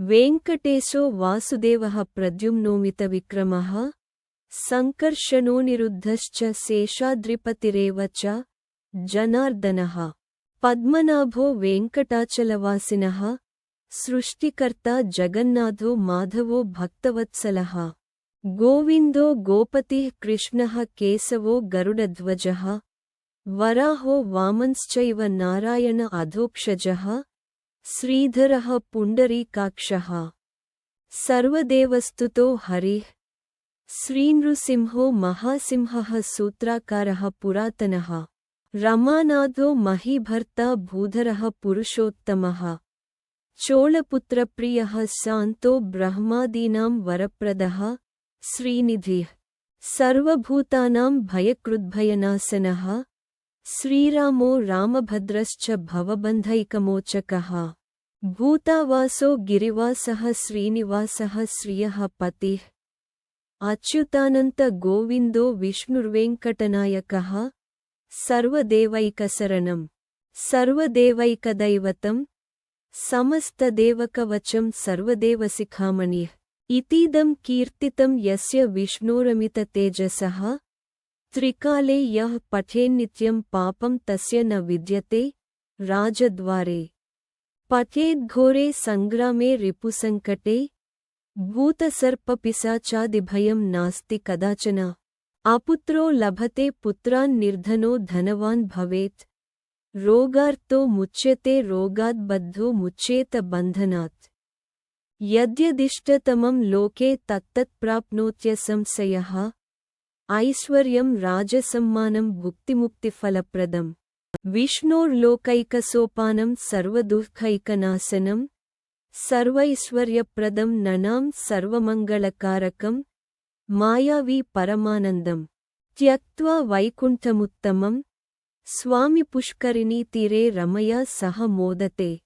वेङ्कटेशो वासुदेवः प्रद्युम्नोमितविक्रमः सङ्कर्षणोऽनिरुद्धश्च शेषाद्रिपतिरेव च जनार्दनः। पद्मनाभो वेङ्कटाचलवासिनः, सृष्टिकर्ता जगन्नाथो माधवो भक्तवत्सलः। गोविन्दो गोपतिः कृष्णः केशवो गरुडध्वजः। वराहो वामंश्चैव नारायण अधोक्षजः। श्रीधरः पुण्डरीकाक्षः। सर्वदेवस्तुतो हरिः। श्रीनृसिंहो महासिंहः सूत्राकारः पुरातनः। रमानाथो महीभर्ता भूधरः पुरुषोत्तमः। चोळपुत्रप्रियः शान्तो ब्रह्मादीनां वरप्रदः। श्रीनिधिः। सर्वभूतानां भयकृद्भयनाशनः श्रीरामो रामभद्रश्च भवबन्धैकमोचकः। भूतावासो गिरिवासः श्रीनिवासः श्रियः पतिः। अच्युतानन्त गोविन्दो विष्णुर्वेङ्कटनायकः। सर्वदेवैकशरणम्। सर्वदेवैकदैवतम्। समस्तदेवकवचं सर्वदेवशिखामणिः। इतीदं कीर्तितं यस्य विष्णोरमिततेजसः। त्रिकाले यः पठेन्नित्यं पापं तस्य न विद्यते, राजद्वारे। पठेद्घोरे सङ्ग्रामे रिपुसङ्कटे भूतसर्पपिशाचादिभयं नास्ति कदाचन। अपुत्रो लभते पुत्रान् निर्धनो धनवान् भवेत्। रोगार्तो मुच्यते रोगाद्बद्धो मुच्येत बन्धनात्। यद्यदिष्टतमं लोके तत्तत्प्राप्नोत्यसंशयः ఐశ్వర్యం రాజసమ్మానం భుక్తిముక్తిఫలప్రదం. విష్ణోర్లోకైకసోపానం సర్వదుఃఖైకనాశనం. సర్వైశ్వర్యప్రదం ననాం సర్వమంగళకారకం. మాయావి పరమానందం. త్యక్వా వైకుంఠముత్తమం. స్వామి పుష్కరిణీ తీరే రమయ సహ మోదతే.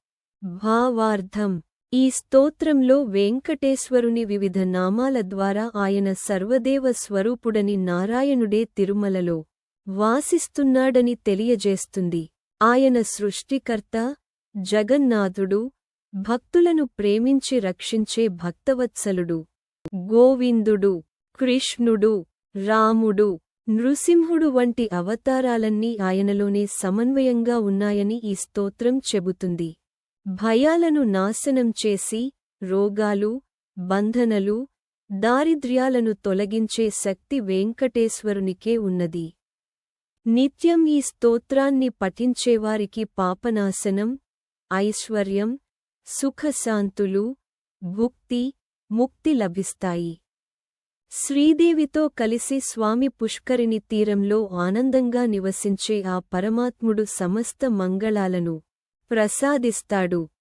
భావార్థం. ఈ స్తోత్రంలో వెంకటేశ్వరుని వివిధ నామాల ద్వారా ఆయన సర్వదేవ స్వరూపుడని నారాయణుడే తిరుమలలో వాసిస్తున్నాడని తెలియజేస్తుంది. ఆయన సృష్టికర్త జగన్నాథుడు భక్తులను ప్రేమించి రక్షించే భక్తవత్సలుడు గోవిందుడు కృష్ణుడు రాముడు నృసింహుడు వంటి అవతారాలన్నీ ఆయనలోనే సమన్వయంగా ఉన్నాయని ఈ స్తోత్రం చెబుతుంది. భయాలను నాశనం చేసి రోగాలు బంధనలు దారిద్ర్యాలను తొలగించే శక్తి వెంకటేశ్వరునికే ఉన్నది. నిత్యం ఈ స్తోత్రాన్ని పఠించేవారికి పాపనాశనం ఐశ్వర్యం సుఖశాంతులు భుక్తి ముక్తి లభిస్తాయి. శ్రీదేవితో కలిసి స్వామి పుష్కరిణి తీరంలో ఆనందంగా నివసించే ఆ పరమాత్ముడు సమస్త మంగళాలను ప్రసాదిస్తాడు.